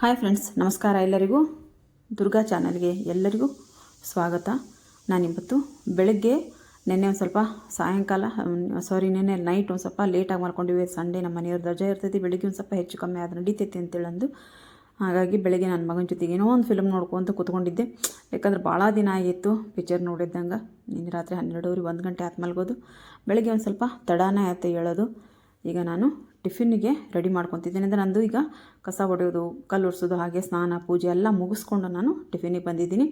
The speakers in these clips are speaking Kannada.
ಹಾಯ್ ಫ್ರೆಂಡ್ಸ್, ನಮಸ್ಕಾರ ಎಲ್ಲರಿಗೂ. ದುರ್ಗಾ ಚಾನಲ್ಗೆ ಎಲ್ಲರಿಗೂ ಸ್ವಾಗತ. ನಾನಿವತ್ತು ಬೆಳಗ್ಗೆ ನೆನ್ನೆ ಒಂದು ಸ್ವಲ್ಪ ಸಾಯಂಕಾಲ ಸಾರಿ ನೆನ್ನೆ ನೈಟ್ ಒಂದು ಸ್ವಲ್ಪ ಲೇಟಾಗಿ ಮಾಡ್ಕೊಂಡಿವಿ ಸಂಡೇ ನಮ್ಮ ಮನೆಯವ್ರ ರಜೆ ಇರ್ತೈತಿ, ಬೆಳಗ್ಗೆ ಒಂದು ಸ್ವಲ್ಪ ಹೆಚ್ಚು ಕಮ್ಮಿ ಆದ್ರೆ ನಡೀತೈತಿ ಅಂತೇಳಂದು. ಹಾಗಾಗಿ ಬೆಳಗ್ಗೆ ನನ್ನ ಮಗನ ಜೊತೆಗೆ ಏನೋ ಒಂದು ಫಿಲ್ಮ್ ನೋಡ್ಕೊಂತ ಕೂತ್ಕೊಂಡಿದ್ದೆ. ಯಾಕಂದ್ರೆ ಭಾಳ ದಿನ ಆಗಿತ್ತು ಪಿಕ್ಚರ್ ನೋಡಿದ್ದಂಗೆ. ನಿನ್ನೆ ರಾತ್ರಿ ಹನ್ನೆರಡೂವರೆ ಒಂದು ಗಂಟೆ ಆತ್ಮಲ್ಗೋದು ಬೆಳಗ್ಗೆ ಒಂದು ಸ್ವಲ್ಪ ತಡಾನೇ ಆಯ್ತು ಹೇಳೋದು. ಈಗ ನಾನು ಟಿಫಿನ್ನಿಗೆ ರೆಡಿ ಮಾಡ್ಕೊತಿದ್ದೀನಿ. ಅಂದರೆ ನಂದು ಈಗ ಕಸ ಹೊಡೆಯೋದು ಕಲ್ಲು ಒರೆಸೋದು, ಹಾಗೆ ಸ್ನಾನ, ಪೂಜೆ ಎಲ್ಲ ಮುಗಿಸ್ಕೊಂಡು ನಾನು ಟಿಫಿನಿಗೆ ಬಂದಿದ್ದೀನಿ.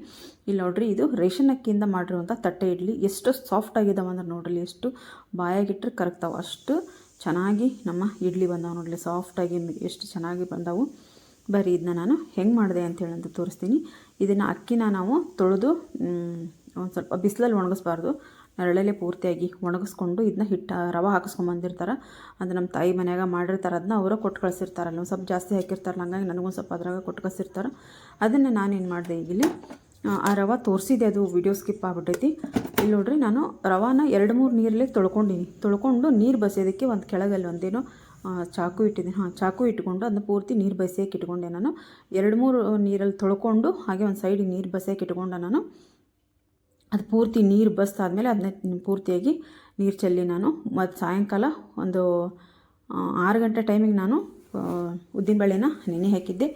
ಇಲ್ಲಿ ನೋಡ್ರಿ, ಇದು ರೇಷನ್ ಅಕ್ಕಿಯಿಂದ ಮಾಡಿರುವಂಥ ತಟ್ಟೆ ಇಡ್ಲಿ. ಎಷ್ಟು ಸಾಫ್ಟ್ ಆಗಿದಾವೆ ಅಂದ್ರೆ ನೋಡ್ರಿ, ಎಷ್ಟು ಬಾಯಾಗಿಟ್ಟರೆ ಕರಗ್ತಾವೆ. ಅಷ್ಟು ಚೆನ್ನಾಗಿ ನಮ್ಮ ಇಡ್ಲಿ ಬಂದಾವೆ ನೋಡಲಿ ಸಾಫ್ಟಾಗಿ ಎಷ್ಟು ಚೆನ್ನಾಗಿ ಬಂದಾವು. ಬರೀ ಇದನ್ನ ನಾನು ಹೆಂಗೆ ಮಾಡಿದೆ ಅಂತೇಳಿ ಅಂತ ತೋರಿಸ್ತೀನಿ. ಇದನ್ನು ಅಕ್ಕಿನ ನಾವು ತೊಳೆದು ಒಂದು ಸ್ವಲ್ಪ ಬಿಸಿಲಲ್ಲಿ ಒಣಗಿಸ್ಬಾರ್ದು. ನೆರಳಲ್ಲೇ ಪೂರ್ತಿಯಾಗಿ ಒಣಗಿಸ್ಕೊಂಡು ಇದನ್ನ ಹಿಟ್ಟು, ರವೆ ಹಾಕಿಸ್ಕೊಂಬಂದಿರ್ತಾರೆ ಅದು ನಮ್ಮ ತಾಯಿ ಮನೆಯಾಗ ಮಾಡಿರ್ತಾರೆ. ಅದನ್ನ ಅವರು ಕೊಟ್ಟು ಕಳಿಸಿರ್ತಾರೆ. ಒಂದು ಸ್ವಲ್ಪ ಜಾಸ್ತಿ ಹಾಕಿರ್ತಾರಲ್ಲ, ಹಂಗಾಗಿ ನನಗೊಂದು ಸ್ವಲ್ಪ ಅದ್ರಾಗ ಕೊಟ್ಟು ಕಳಿಸಿರ್ತಾರೆ. ಅದನ್ನು ನಾನೇನು ಮಾಡಿದೆ ಇಲ್ಲಿ ಆ ರವೆ ತೋರಿಸಿದೆ ಅದು ವಿಡಿಯೋ ಸ್ಕಿಪ್ ಆಗ್ಬಿಟ್ಟೈತಿ. ಇಲ್ಲಿ ನೋಡ್ರಿ ನಾನು ರವಾನ ಎರಡು ಮೂರು ನೀರಲ್ಲಿ ತೊಳ್ಕೊಂಡಿನಿ. ತೊಳ್ಕೊಂಡು ನೀರು ಬಸಿಯೋದಕ್ಕೆ ಒಂದು ಕೆಳಗಲ್ಲಿ ಒಂದೇನೋ ಚಾಕು ಇಟ್ಟಿದ್ದೀನಿ ಹಾಂ, ಚಾಕು ಇಟ್ಕೊಂಡು ಅದನ್ನ ಪೂರ್ತಿ ನೀರು ಬಸಿಯೋಕೆ ಇಟ್ಕೊಂಡೆ ನಾನು. ಎರಡು ಮೂರು ನೀರಲ್ಲಿ ತೊಳ್ಕೊಂಡು ಹಾಗೆ ಒಂದು ಸೈಡಿಗೆ ನೀರು ಬಸಿಯೋಕೆ ಇಟ್ಕೊಂಡೆ ನಾನು. ಅದು ಪೂರ್ತಿ ನೀರು ಬಸ್ತಾದಮೇಲೆ ಅದನ್ನ ಪೂರ್ತಿಯಾಗಿ ನೀರು ಚೆಲ್ಲಿ ನಾನು ಮತ್ತು ಸಾಯಂಕಾಲ ಒಂದು ಆರು ಗಂಟೆ ಟೈಮಿಗೆ ನಾನು ಉದ್ದಿನಬೇಳೆನ ನೆನೆ ಹಾಕಿದ್ದೆ.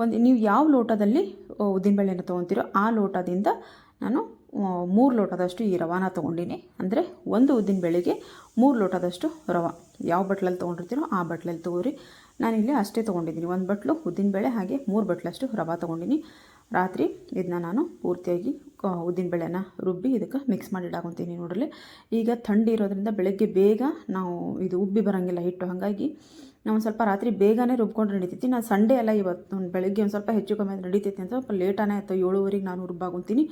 ಒಂದು, ನೀವು ಯಾವ ಲೋಟದಲ್ಲಿ ಉದ್ದಿನಬೇಳೆನ ತೊಗೊತೀರೋ ಆ ಲೋಟದಿಂದ ನಾನು ಮೂರು ಲೋಟದಷ್ಟು ಈ ರವಾನ ತೊಗೊಂಡಿನಿ. ಅಂದರೆ ಒಂದು ಉದ್ದಿನಬೇಳೆಗೆ ಮೂರು ಲೋಟದಷ್ಟು ರವ. ಯಾವ ಬಟ್ಲಲ್ಲಿ ತೊಗೊಂಡಿರ್ತೀರೋ ಆ ಬಟ್ಲಲ್ಲಿ ತೊಗೋರಿ. ನಾನಿಲ್ಲಿ ಅಷ್ಟೇ ತೊಗೊಂಡಿದ್ದೀನಿ. ಒಂದು ಬಟ್ಲು ಉದ್ದಿನಬೇಳೆ ಹಾಗೆ ಮೂರು ಬಟ್ಲಷ್ಟು ರವೆ ತೊಗೊಂಡಿನಿ. ರಾತ್ರಿ ಇದನ್ನ ನಾನು ಪೂರ್ತಿಯಾಗಿ ಉದ್ದಿನಬೇಳೆನ ರುಬ್ಬಿ ಇದಕ್ಕೆ ಮಿಕ್ಸ್ ಮಾಡಿ ಇಡಾಕೊತೀನಿ ನೋಡಲಿ ಈಗ ಥಂಡಿ ಇರೋದ್ರಿಂದ ಬೆಳಗ್ಗೆ ಬೇಗ ನಾವು ಇದು ಉಬ್ಬಿ ಬರೋಂಗಿಲ್ಲ ಹಿಟ್ಟು. ಹಾಗಾಗಿ ನಾವು ಸ್ವಲ್ಪ ರಾತ್ರಿ ಬೇಗನೆ ರುಬ್ಕೊಂಡು ನಡೀತೈತಿ. ನಾನು ಸಂಡೇ ಅಲ್ಲ ಇವತ್ತು ಬೆಳಗ್ಗೆ ಒಂದು ಸ್ವಲ್ಪ ಹೆಚ್ಚು ಕಮ್ಮಿ ನಡೀತೈತಿ ಅಂತ ಸ್ವಲ್ಪ ಲೇಟಾನೇ ಆಯಿತು ಏಳುವರೆಗೆ ನಾನು ರುಬ್ಬಾಕೊಂತೀನಿ.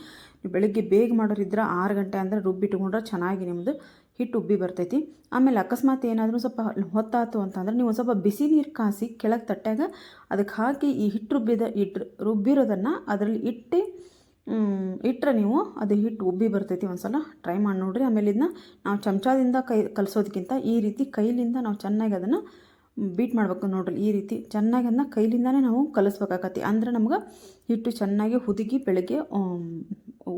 ಬೆಳಗ್ಗೆ ಬೇಗ ಮಾಡೋರಿದ್ರೆ ಆರು ಗಂಟೆ ಅಂದರೆ ರುಬ್ಬಿಟ್ಕೊಂಡ್ರೆ ಚೆನ್ನಾಗಿ ನಿಮ್ಮದು ಹಿಟ್ಟು ಉಬ್ಬಿ ಬರ್ತೈತಿ. ಆಮೇಲೆ ಅಕಸ್ಮಾತ್ ಏನಾದರೂ ಸ್ವಲ್ಪ ಹೊತ್ತಾತು ಅಂತಂದ್ರೆ ನೀವು ಸ್ವಲ್ಪ ಬಿಸಿ ನೀರು ಕಾಸಿ ಕೆಳಗೆ ತಟ್ಟಾಗ ಅದಕ್ಕೆ ಹಾಕಿ ಈ ಹಿಟ್ಟು ರುಬ್ಬಿದ ಇಟ್ಟು ರುಬ್ಬಿರೋದನ್ನು ಅದರಲ್ಲಿ ಇಟ್ಟು ಇಟ್ಟರೆ ನೀವು ಅದು ಹಿಟ್ಟು ಉಬ್ಬಿ ಬರ್ತೈತಿ ಒಂದು ಸಲ ಟ್ರೈ ಮಾಡಿ ನೋಡಿರಿ. ಆಮೇಲೆ ಇದನ್ನ ನಾವು ಚಮಚದಿಂದ ಕೈ ಕಲಿಸೋದಕ್ಕಿಂತ ಈ ರೀತಿ ಕೈಲಿಂದ ನಾವು ಚೆನ್ನಾಗಿ ಅದನ್ನು ಬೀಟ್ ಮಾಡ್ಬೇಕು ನೋಡ್ರಿ. ಈ ರೀತಿ ಚೆನ್ನಾಗಿ ಅದನ್ನ ಕೈಲಿಂದನೇ ನಾವು ಕಲಿಸ್ಬೇಕಾಗತ್ತೆ ಅಂದ್ರೆ ನಮ್ಗೆ ಹಿಟ್ಟು ಚೆನ್ನಾಗಿ ಹುದುಗಿ ಬೆಳಗ್ಗೆ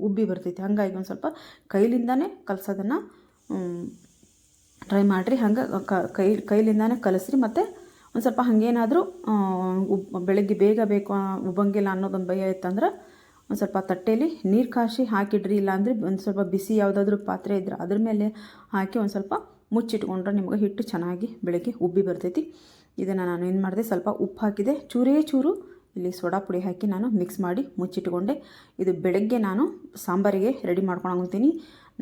ಉಬ್ಬಿ ಬರ್ತೈತಿ. ಹಾಗಾಗಿ ಒಂದು ಸ್ವಲ್ಪ ಕೈಲಿಂದನೇ ಕಲಸೋದನ್ನು ಟ್ರೈ ಮಾಡಿರಿ. ಹಂಗೆ ಕೈ ಕೈಲಿಂದಾನೇ ಕಲಿಸ್ರಿ. ಮತ್ತು ಒಂದು ಸ್ವಲ್ಪ ಹಾಗೇನಾದರೂ ಉಬ್, ಬೆಳಗ್ಗೆ ಬೇಗ ಬೇಕು ಉಬ್ಬಂಗಿಲ್ಲ ಅನ್ನೋದೊಂದು ಭಯ ಇತ್ತಂದ್ರೆ ಒಂದು ಸ್ವಲ್ಪ ತಟ್ಟೆಯಲ್ಲಿ ನೀರು ಕಾಶಿ ಹಾಕಿಡ್ರಿ. ಇಲ್ಲಾಂದರೆ ಒಂದು ಸ್ವಲ್ಪ ಬಿಸಿ ಯಾವುದಾದ್ರೂ ಪಾತ್ರೆ ಇದ್ರೆ ಅದ್ರ ಮೇಲೆ ಹಾಕಿ ಒಂದು ಸ್ವಲ್ಪ ಮುಚ್ಚಿಟ್ಕೊಂಡ್ರೆ ನಿಮ್ಗೆ ಹಿಟ್ಟು ಚೆನ್ನಾಗಿ ಬೆಳಗ್ಗೆ ಉಬ್ಬಿ ಬರ್ತೈತಿ. ಇದನ್ನು ನಾನು ಏನು ಮಾಡಿದೆ, ಸ್ವಲ್ಪ ಉಪ್ಪು ಹಾಕಿದೆ. ಚೂರೇ ಚೂರು ಇಲ್ಲಿ ಸೋಡಾ ಪುಡಿ ಹಾಕಿ ನಾನು ಮಿಕ್ಸ್ ಮಾಡಿ ಮುಚ್ಚಿಟ್ಕೊಂಡೆ. ಇದು ಬೆಳಗ್ಗೆ ನಾನು ಸಾಂಬಾರಿಗೆ ರೆಡಿ ಮಾಡ್ಕೊಂಡು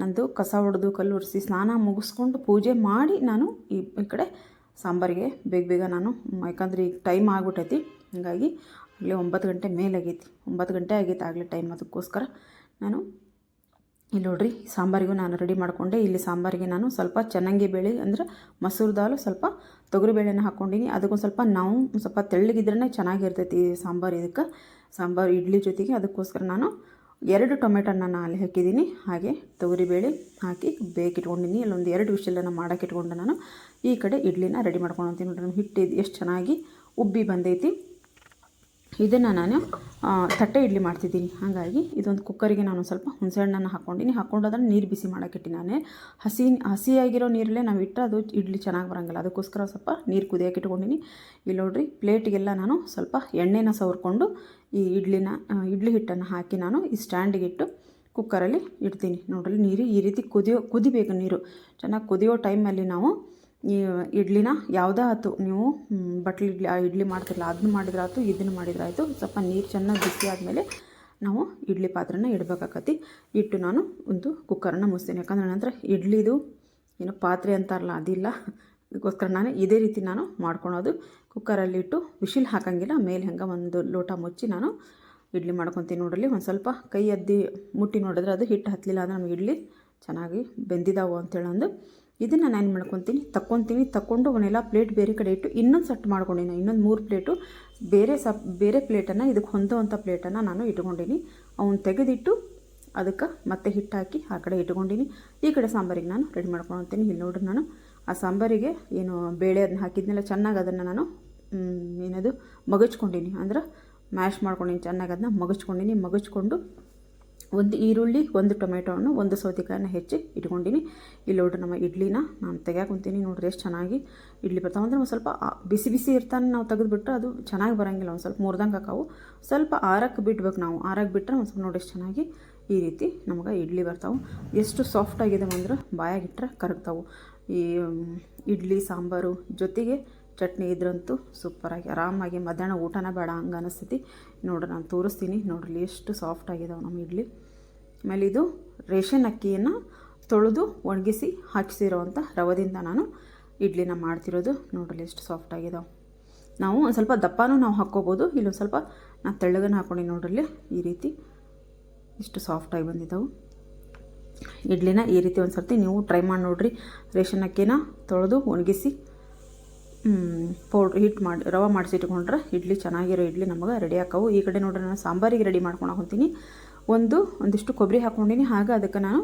ನಂದು ಕಸ ಹೊಡೆದು ಕಲ್ಲು ಒರೆಸಿ ಸ್ನಾನ ಮುಗಿಸ್ಕೊಂಡು ಪೂಜೆ ಮಾಡಿ ನಾನು ಈ ಈ ಕಡೆ ಸಾಂಬಾರಿಗೆ ಬೇಗ ಬೇಗ ನಾನು, ಯಾಕಂದ್ರೆ ಈಗ ಟೈಮ್ ಆಗ್ಬಿಟ್ಟೈತಿ. ಹಾಗಾಗಿ ಅಲ್ಲಿ ಒಂಬತ್ತು ಗಂಟೆ ಮೇಲಾಗೈತಿ ಒಂಬತ್ತು ಗಂಟೆ ಆಗೈತೆ ಆಗಲೇ ಟೈಮ್ ಅದಕ್ಕೋಸ್ಕರ ನಾನು ಇಲ್ಲಿ ನೋಡ್ರಿ ಸಾಂಬಾರಿಗೂ ನಾನು ರೆಡಿ ಮಾಡಿಕೊಂಡೆ. ಇಲ್ಲಿ ಸಾಂಬಾರಿಗೆ ನಾನು ಸ್ವಲ್ಪ ಚೆನ್ನಾಗಿ ಬೇಳೆ ಅಂದರೆ ಮೊಸರು ದಾಲು ಸ್ವಲ್ಪ ತೊಗರಿ ಬೇಳೆನ ಹಾಕ್ಕೊಂಡಿನಿ. ಅದಕ್ಕೊಂದು ಸ್ವಲ್ಪ ನಾವು ಸ್ವಲ್ಪ ತೆಳ್ಳಗಿದ್ರೇ ಚೆನ್ನಾಗಿರ್ತೈತಿ ಸಾಂಬಾರು ಇದಕ್ಕೆ. ಸಾಂಬಾರು, ಇಡ್ಲಿ ಜೊತೆಗೆ ಅದಕ್ಕೋಸ್ಕರ ನಾನು ಎರಡು ಟೊಮೆಟೊನ ನಾನು ಅಲ್ಲಿ ಹಾಕಿದ್ದೀನಿ. ಹಾಗೆ ತೊಗರಿಬೇಳೆ ಹಾಕಿ ಬೇಕಿಟ್ಕೊಂಡಿನಿ ಇಲ್ಲೊಂದು ಎರಡು ವಿಷಲನ್ನು ಮಾಡೋಕೆ ಇಟ್ಕೊಂಡು ನಾನು. ಈ ಕಡೆ ಇಡ್ಲಿನ ರೆಡಿ ಮಾಡ್ಕೊಳಂತೀನಿ ನೋಡ್ರಿ ಹಿಟ್ಟು ಎಷ್ಟು ಚೆನ್ನಾಗಿ ಉಬ್ಬಿ ಬಂದೈತಿ. ಇದನ್ನು ನಾನು ತಟ್ಟೆ ಇಡ್ಲಿ ಮಾಡ್ತಿದ್ದೀನಿ. ಹಾಗಾಗಿ ಇದೊಂದು ಕುಕ್ಕರಿಗೆ ನಾನು ಸ್ವಲ್ಪ ಹುಣಸೆಹಣ್ಣನ್ನು ಹಾಕ್ಕೊಂಡಿನಿ. ಹಾಕ್ಕೊಂಡು ಅದನ್ನು ನೀರು ಬಿಸಿ ಮಾಡೋಕ್ಕಿಟ್ಟು ನಾನು ಹಸಿ, ಹಸಿಯಾಗಿರೋ ನೀರಲ್ಲೇ ನಾವು ಇಟ್ಟರೆ ಅದು ಇಡ್ಲಿ ಚೆನ್ನಾಗಿ ಬರೋಂಗಿಲ್ಲ. ಅದಕ್ಕೋಸ್ಕರ ಸ್ವಲ್ಪ ನೀರು ಕುದಿಯೋಕೆ ಇಟ್ಕೊಂಡಿನಿ. ಇಲ್ಲಿ ನೋಡ್ರಿ, ಪ್ಲೇಟಿಗೆಲ್ಲ ನಾನು ಸ್ವಲ್ಪ ಎಣ್ಣೆನ ಸವರ್ಕೊಂಡು ಈ ಇಡ್ಲಿನ ಇಡ್ಲಿ ಹಿಟ್ಟನ್ನು ಹಾಕಿ ನಾನು ಈ ಸ್ಟ್ಯಾಂಡಿಗೆ ಇಟ್ಟು ಕುಕ್ಕರಲ್ಲಿ ಇಡ್ತೀನಿ. ನೋಡ್ರಿ, ನೀರು ಈ ರೀತಿ ಕುದಿಯೋ, ಕುದಿಬೇಕು ನೀರು. ಚೆನ್ನಾಗಿ ಕುದಿಯೋ ಟೈಮಲ್ಲಿ ನಾವು ಇಡ್ಲಿನ ಯಾವುದೇ ಆಯ್ತು ನೀವು ಬಟ್ಲು ಇಡ್ಲಿ, ಆ ಇಡ್ಲಿ ಮಾಡ್ತಿರಲ್ಲ ಅದನ್ನ ಮಾಡಿದ್ರಾಯ್ತು ಇದನ್ನು ಮಾಡಿದ್ರಾಯ್ತು. ಸ್ವಲ್ಪ ನೀರು ಚೆನ್ನಾಗಿ ಬಿಸಿ ಆದಮೇಲೆ ನಾವು ಇಡ್ಲಿ ಪಾತ್ರೆನ ಇಡ್ಬೇಕಾಕತಿ. ಇಟ್ಟು ನಾನು ಒಂದು ಕುಕ್ಕರನ್ನು ಮುಚ್ತೀನಿ ಯಾಕಂದ್ರೆ ನಂತರ ಇಡ್ಲಿದು ಏನು ಪಾತ್ರೆ ಅಂತಾರಲ್ಲ, ಅದಿಲ್ಲ. ಅದಕ್ಕೋಸ್ಕರ ನಾನು ಇದೇ ರೀತಿ ನಾನು ಮಾಡ್ಕೊಳೋದು. ಕುಕ್ಕರಲ್ಲಿ ಇಟ್ಟು ವಿಶಿಲ್ ಹಾಕೋಂಗಿಲ್ಲ, ಮೇಲೆ ಹೆಂಗೆ ಒಂದು ಲೋಟ ಮುಚ್ಚಿ ನಾನು ಇಡ್ಲಿ ಮಾಡ್ಕೊತೀನಿ ನೋಡಲಿ ಒಂದು ಸ್ವಲ್ಪ ಕೈ ಅದ್ದಿ ಮುಟ್ಟಿ ನೋಡಿದ್ರೆ ಅದು ಹಿಟ್ಟು ಹತ್ತಲಿಲ್ಲ ಅಂದರೆ ನಮಗೆ ಇಡ್ಲಿ ಚೆನ್ನಾಗಿ ಬೆಂದಿದಾವು ಅಂತೇಳಂದು. ಇದನ್ನು ನಾನು ಮಾಡ್ಕೊತೀನಿ? ತಕ್ಕೊತೀನಿ. ತಕ್ಕೊಂಡು ಅವನ್ನೆಲ್ಲ ಪ್ಲೇಟ್ ಬೇರೆ ಕಡೆ ಇಟ್ಟು ಇನ್ನೊಂದು ಸೆಟ್ ಮಾಡ್ಕೊಂಡಿನಿ ಇನ್ನೊಂದು ಮೂರು ಪ್ಲೇಟು ಬೇರೆ ಸಪ್, ಬೇರೆ ಪ್ಲೇಟನ್ನು ಇದಕ್ಕೆ ಹೊಂದುವಂಥ ಪ್ಲೇಟನ್ನು ನಾನು ಇಟ್ಕೊಂಡಿನಿ. ಅವನ್ನ ತೆಗೆದಿಟ್ಟು ಅದಕ್ಕೆ ಮತ್ತೆ ಹಿಟ್ಟು ಹಾಕಿ ಆ ಕಡೆ ಇಟ್ಕೊಂಡಿನಿ. ಈ ಕಡೆ ಸಾಂಬಾರಿಗೆ ನಾನು ರೆಡಿ ಮಾಡ್ಕೊಳ್ತೀನಿ ಇಲ್ಲಿ ನೋಡ್ರಿ ನಾನು ಆ ಸಾಂಬಾರಿಗೆ ಏನು ಬೇಳೆ ಅದನ್ನ ಹಾಕಿದ್ನೆಲ್ಲ ಚೆನ್ನಾಗಿ ಅದನ್ನು ನಾನು ಏನದು ಮಗಚ್ಕೊಂಡಿನಿ. ಅಂದ್ರೆ ಮ್ಯಾಶ್ ಮಾಡ್ಕೊಂಡಿನಿ. ಚೆನ್ನಾಗಿ ಅದನ್ನ ಮಗಚ್ಕೊಂಡಿನಿ. ಮಗಚ್ಕೊಂಡು ಒಂದು ಈರುಳ್ಳಿ, ಒಂದು ಟೊಮೆಟೊ ಹಣ್ಣು, ಒಂದು ಸೌತೆಕಾಯನ್ನು ಹೆಚ್ಚಿ ಇಟ್ಕೊಂಡಿನಿ. ಇಲ್ಲಿ ನೋಡ್ರಿ ನಮ್ಮ ಇಡ್ಲಿನ ನಾನು ತೆಗ್ಯಾಕೊಂತೀನಿ. ನೋಡ್ರಿ ಎಷ್ಟು ಚೆನ್ನಾಗಿ ಇಡ್ಲಿ ಬರ್ತಾವೆ. ಅಂದ್ರೆ ಒಂದು ಸ್ವಲ್ಪ ಬಿಸಿ ಬಿಸಿ ಇರ್ತಾನೆ ನಾವು ತೆಗೆದುಬಿಟ್ರೆ ಅದು ಚೆನ್ನಾಗಿ ಬರೋಂಗಿಲ್ಲ. ಒಂದು ಸ್ವಲ್ಪ ಮುರ್ದಂಗೆ ಹಾಕಾವು. ಸ್ವಲ್ಪ ಆರಕ್ಕೆ ಬಿಡ್ಬೇಕು ನಾವು. ಆರಕ್ಕೆ ಬಿಟ್ಟರೆ ಒಂದು ಸ್ವಲ್ಪ ನೋಡಿ ಎಷ್ಟು ಚೆನ್ನಾಗಿ ಈ ರೀತಿ ನಮ್ಗೆ ಇಡ್ಲಿ ಬರ್ತಾವೆ. ಎಷ್ಟು ಸಾಫ್ಟ್ ಆಗಿದೆ ಅಂದ್ರೆ ಬಾಯಾಗಿಟ್ರೆ ಕರಗ್ತಾವೆ. ಈ, ಇಡ್ಲಿ, ಸಾಂಬಾರು ಜೊತೆಗೆ ಚಟ್ನಿ ಇದ್ರಂತೂ ಸೂಪರಾಗಿ ಆರಾಮಾಗಿ ಮಧ್ಯಾಹ್ನ ಊಟನ ಬೇಡ ಹಂಗೆ ಅನಿಸ್ತೈತಿ. ನೋಡ್ರಿ ನಾನು ತೋರಿಸ್ತೀನಿ. ನೋಡ್ರಿ ಎಷ್ಟು ಸಾಫ್ಟ್ ಆಗಿದಾವೆ ನಮ್ಮ ಇಡ್ಲಿ. ಆಮೇಲೆ ಇದು ರೇಷನ್ ಅಕ್ಕಿಯನ್ನು ತೊಳೆದು ಒಣಗಿಸಿ ಹಾಕಿಸಿರೋವಂಥ ರವದಿಂದ ನಾನು ಇಡ್ಲಿನ ಮಾಡ್ತಿರೋದು. ನೋಡ್ರಿ ಎಷ್ಟು ಸಾಫ್ಟ್ ಆಗಿದಾವೆ. ನಾವು ಒಂದು ಸ್ವಲ್ಪ ದಪ್ಪನೂ ನಾವು ಹಾಕ್ಕೋಬೋದು. ಇಲ್ಲೊಂದು ಸ್ವಲ್ಪ ನಾನು ತೆಳ್ಳಗನ ಹಾಕ್ಕೊಂಡು ನೋಡ್ರಲ್ಲಿ ಈ ರೀತಿ ಇಷ್ಟು ಸಾಫ್ಟಾಗಿ ಬಂದಿದ್ದಾವೆ ಇಡ್ಲಿನ ಈ ರೀತಿ ಒಂದು ಸರ್ತಿ ನೀವು ಟ್ರೈ ಮಾಡಿ ನೋಡಿರಿ. ರೇಷನ್ ಅಕ್ಕಿನ ತೊಳೆದು ಒಣಗಿಸಿ ಪೌಡ್ರ್ ಹಿಟ್ಟು ಮಾಡಿ, ರವೆ ಮಾಡಿಸಿಟ್ಕೊಂಡ್ರೆ ಇಡ್ಲಿ ಚೆನ್ನಾಗಿರೋ ಇಡ್ಲಿ ನಮಗೆ ರೆಡಿ ಆಕವು ಈ ಕಡೆ ನೋಡ್ರಿ ನಾನು ಸಾಂಬಾರಿಗೆ ರೆಡಿ ಮಾಡ್ಕೊಂಡು ಹೋಗ್ತೀನಿ ಒಂದು, ಒಂದಿಷ್ಟು ಕೊಬ್ಬರಿ ಹಾಕ್ಕೊಂಡಿನಿ. ಹಾಗೆ ಅದಕ್ಕೆ ನಾನು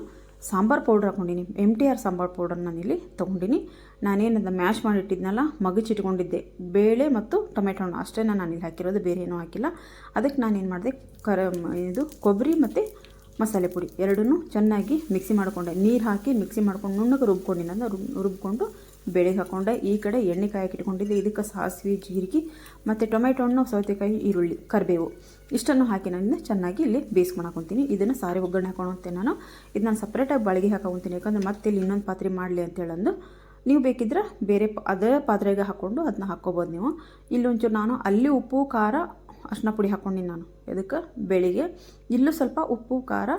ಸಾಂಬಾರು ಪೌಡ್ರ್ ಹಾಕ್ಕೊಂಡಿನಿ. M T R sambar powder ನಾನಿಲ್ಲಿ ತೊಗೊಂಡಿನಿ. ನಾನೇನದ ಮ್ಯಾಶ್ ಮಾಡಿಟ್ಟಿದ್ನಲ್ಲ ಮಗಚಿಟ್ಕೊಂಡಿದ್ದೆ. ಬೇಳೆ ಮತ್ತು ಟೊಮೆಟೊ ಹಣ್ಣು. ಅಷ್ಟೇ ನಾನು ಇಲ್ಲಿ ಹಾಕಿರೋದು, ಬೇರೆ ಏನೂ ಹಾಕಿಲ್ಲ. ಅದಕ್ಕೆ ನಾನೇನು ಮಾಡಿದೆ, ಕರ ಇದು ಕೊಬ್ಬರಿ ಮತ್ತು ಮಸಾಲೆ ಪುಡಿ ಎರಡನ್ನೂ ಚೆನ್ನಾಗಿ ಮಿಕ್ಸಿ ಮಾಡಿಕೊಂಡೆ. ನೀರು ಹಾಕಿ ಮಿಕ್ಸಿ ಮಾಡ್ಕೊಂಡು, ನುಣ್ಣಗೆ ರುಬ್ಕೊಂಡಿನ. ರುಬ್, ರುಬ್ಕೊಂಡು ಬೇಳೆಗೆ ಹಾಕೊಂಡೆ ಈ ಕಡೆ ಎಣ್ಣೆ ಕಾಯಕ್ಕೆ ಇದಕ್ಕೆ ಸಾಸಿವೆ, ಜೀರಿಗೆ ಮತ್ತು ಟೊಮೆಟೊ ಹಣ್ಣು, ಸೌತೆಕಾಯಿ, ಈರುಳ್ಳಿ, ಕರಿಬೇವು. ಇಷ್ಟನ್ನು ಹಾಕಿ ನಾನು ಚೆನ್ನಾಗಿ ಇಲ್ಲಿ ಬೇಯಿಸ್ಕೊಂಡು ಹಾಕೊತೀನಿ. ಇದನ್ನು ಸಾರಿ ಒಗ್ಗರಣೆ ಹಾಕೊಳಂತೆ ನಾನು. ಇದು ನಾನು ಸಪ್ರೇಟಾಗಿ ಬಾಳಿಗೆ ಹಾಕೊಂತೀನಿ. ಯಾಕಂದ್ರೆ ಮತ್ತೆ ಇಲ್ಲಿ ಇನ್ನೊಂದು ಪಾತ್ರೆ ಮಾಡಲಿ ಅಂತೇಳಂದು ನೀವು ಬೇಕಿದ್ರೆ ಬೇರೆ ಅದೇ ಪಾತ್ರೆಗೆ ಹಾಕ್ಕೊಂಡು ಅದನ್ನ ಹಾಕ್ಕೋಬೋದು ನೀವು. ಇಲ್ಲೊಂಚೂರು ನಾನು ಅಲ್ಲಿ ಉಪ್ಪು, ಖಾರ ಅರ್ಶಿನ ಪುಡಿ ಹಾಕ್ಕೊಂಡಿನಿ ನಾನು. ಇದಕ್ಕೆ ಬೆಳಿಗ್ಗೆ. ಇಲ್ಲೂ ಸ್ವಲ್ಪ ಉಪ್ಪು, ಖಾರ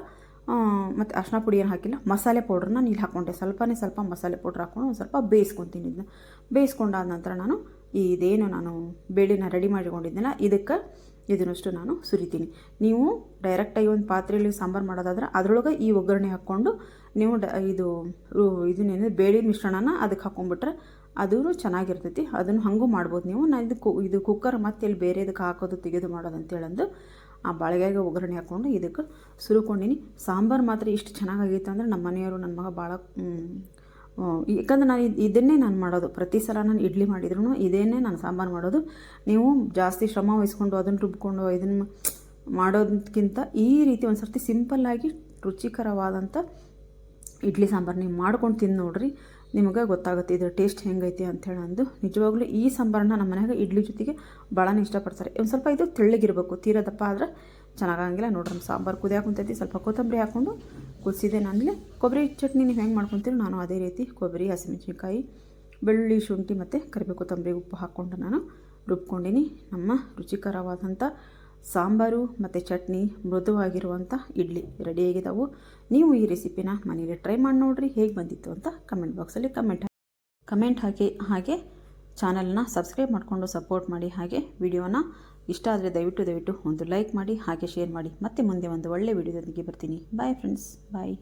ಮತ್ತು ಅರ್ಶಿನ ಪುಡಿ ಏನು ಹಾಕಿಲ್ಲ. ಮಸಾಲೆ ಪೌಡ್ರನ್ನ ನೀರು ಹಾಕ್ಕೊಂಡೆ ಸ್ವಲ್ಪನೇ ಸ್ವಲ್ಪ ಮಸಾಲೆ ಪೌಡ್ರ್ ಹಾಕ್ಕೊಂಡು ಒಂದು ಸ್ವಲ್ಪ ಬೇಯಿಸ್ಕೊತೀನಿ ಇದನ್ನ ಬೇಯಿಸ್ಕೊಂಡಾದ ನಂತರ ನಾನು ಇದೇನು ನಾನು ಬೇಳೆನ ರೆಡಿ ಮಾಡಿಕೊಂಡಿದ್ದೆನಲ್ಲ, ಇದಕ್ಕೆ ಇದನ್ನಷ್ಟು ನಾನು ಸುರಿತೀನಿ. ನೀವು ಡೈರೆಕ್ಟಾಗಿ ಒಂದು ಪಾತ್ರೆಯಲ್ಲಿ ಸಾಂಬಾರು ಮಾಡೋದಾದ್ರೆ ಅದರೊಳಗೆ ಈ ಒಗ್ಗರಣೆ ಹಾಕ್ಕೊಂಡು ನೀವು ಡ ಇದು ಇದನ್ನೇನು ಬೇಳೆ ಮಿಶ್ರಣನ ಅದಕ್ಕೆ ಹಾಕ್ಕೊಂಡ್ಬಿಟ್ರೆ ಅದೂ ಚೆನ್ನಾಗಿರ್ತೈತಿ. ಅದನ್ನು ಹಾಗೂ ಮಾಡ್ಬೋದು ನೀವು. ನಾನು ಇದು ಕು ಇದು ಕುಕ್ಕರ್ ಮತ್ತೆ ಇಲ್ಲಿ ಬೇರೆ ಇದಕ್ಕೆ ಹಾಕೋದು ತೆಗೆದು ಮಾಡೋದು ಅಂತೇಳಂದು ಆ ಬಾಳೆಗಾಯಿಗೆ ಒಗ್ಗರಣೆ ಹಾಕ್ಕೊಂಡು ಇದಕ್ಕೆ ಸುರುಕೊಂಡಿನಿ ಸಾಂಬಾರು ಮಾತ್ರ ಇಷ್ಟು ಚೆನ್ನಾಗಾಗಿತ್ತು ಅಂದರೆ ನಮ್ಮ ಮನೆಯವರು, ನನ್ನ ಮಗ ಭಾಳ ಯಾಕಂದ್ರೆ ನಾನು ಇದ್- ಇದನ್ನೇ ನಾನು ಮಾಡೋದು. ಪ್ರತಿ ಸಲ ನಾನು ಇಡ್ಲಿ ಮಾಡಿದ್ರು ಇದನ್ನೇ ನಾನು ಸಾಂಬಾರು ಮಾಡೋದು. ನೀವು ಜಾಸ್ತಿ ಶ್ರಮ ವಹಿಸ್ಕೊಂಡು ಅದನ್ನು ರುಬ್ಕೊಂಡು ಇದನ್ನು ಮಾಡೋದಕ್ಕಿಂತ ಈ ರೀತಿ ಒಂದು ಸರ್ತಿ ಸಿಂಪಲ್ಲಾಗಿ ರುಚಿಕರವಾದಂಥ ಇಡ್ಲಿ ಸಾಂಬಾರು ನೀವು ಮಾಡ್ಕೊಂಡು ತಿಂದು ನೋಡ್ರಿ. ನಿಮಗೆ ಗೊತ್ತಾಗುತ್ತೆ ಇದರ ಟೇಸ್ಟ್ ಹೆಂಗೈತಿ ಅಂಥೇಳಿ ಅಂದು. ನಿಜವಾಗ್ಲೂ ಈ ಸಾಂಬಾರನ್ನ ನಮ್ಮ ಮನ್ಯಾಗ ಇಡ್ಲಿ ಜೊತೆಗೆ ಭಾಳನೇ ಇಷ್ಟಪಡ್ತಾರೆ. ಒಂದು ಸ್ವಲ್ಪ ಇದು ತೆಳ್ಳಗಿರಬೇಕು ತೀರಾ ದಪ್ಪ ಆದರೆ ಚೆನ್ನಾಗಂಗಿಲ್ಲ ನೋಡ್ರಿ ನಮ್ಮ ಸಾಂಬಾರು ಕುದಿಯಾಕ ಕುಂತೈತಿ ಸ್ವಲ್ಪ ಕೊತ್ತಂಬರಿ ಹಾಕ್ಕೊಂಡು ಕುದಿಸಿದೆ ನಾನಿಲ್ಲಿ ಕೊಬ್ಬರಿ ಚಟ್ನಿ ನೀವು ಹೆಂಗೆ ಮಾಡ್ಕೊತೀರಿ ನಾನು ಅದೇ ರೀತಿ ಕೊಬ್ಬರಿ, ಹಸಿಮೆಣ್ಸಿನ್ಕಾಯಿ, ಬೆಳ್ಳುಳ್ಳಿ, ಶುಂಠಿ ಮತ್ತು ಕರಿಬೇವು, ಕೊತ್ತಂಬರಿ ಉಪ್ಪು ಹಾಕ್ಕೊಂಡು ನಾನು ರುಬ್ಕೊಂಡಿನಿ. ನಮ್ಮ ರುಚಿಕರವಾದಂಥ ಸಾಂಬಾರು ಮತ್ತು ಚಟ್ನಿ ಮೃದುವಾಗಿರುವಂಥ ಇಡ್ಲಿ ರೆಡಿಯಾಗಿದ್ದಾವೆ ನೀವು ಈ ರೆಸಿಪಿನ ಮನೇಲಿ ಟ್ರೈ ಮಾಡಿ ನೋಡಿರಿ, ಹೇಗೆ ಬಂದಿತ್ತು ಅಂತ ಕಮೆಂಟ್ ಬಾಕ್ಸಲ್ಲಿ ಕಮೆಂಟ್ ಕಮೆಂಟ್ ಹಾಕಿ. ಹಾಗೆ ಚಾನಲ್ನ ಸಬ್ಸ್ಕ್ರೈಬ್ ಮಾಡಿಕೊಂಡು ಸಪೋರ್ಟ್ ಮಾಡಿ ಹಾಗೆ ವಿಡಿಯೋನ ಇಷ್ಟ ಆದರೆ ದಯವಿಟ್ಟು ದಯವಿಟ್ಟು ಒಂದು ಲೈಕ್ ಮಾಡಿ, ಹಾಗೆ ಶೇರ್ ಮಾಡಿ. ಮತ್ತೆ ಮುಂದೆ ಒಂದು ಒಳ್ಳೆ ವಿಡಿಯೋದೊಂದಿಗೆ ಬರ್ತೀನಿ. Bye friends bye